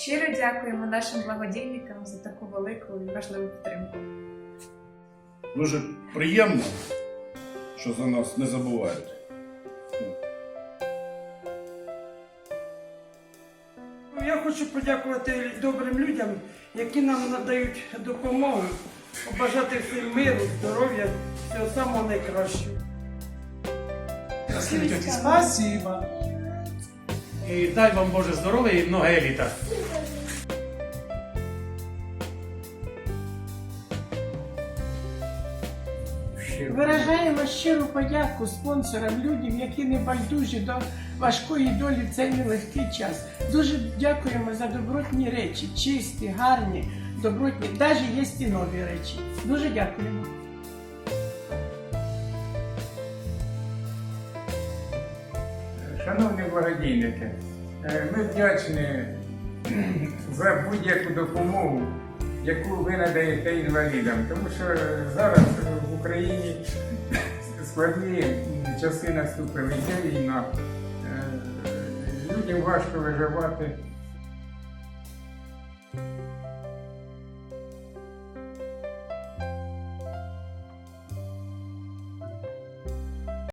Щиро дякуємо нашим благодійникам за таку велику і важливу підтримку. Дуже приємно, що за нас не забувають. Я хочу подякувати добрим людям, які нам надають допомогу, побажати всім миру, здоров'я, всього самого найкращого. Спасибо. І дай вам Боже здоров'я і много літа. Виражаємо щиру подяку спонсорам, людям, які не байдужі до важкої долі в цей нелегкий час. Дуже дякуємо за добротні речі, чисті, гарні, добротні, навіть є і нові речі. Дуже дякуємо. Шановні благодійники, е, ми вдячні за будь-яку допомогу, яку ви надаєте інвалідам, тому що зараз в Україні складні часи наступили, йде війна, Е, людям важко виживати.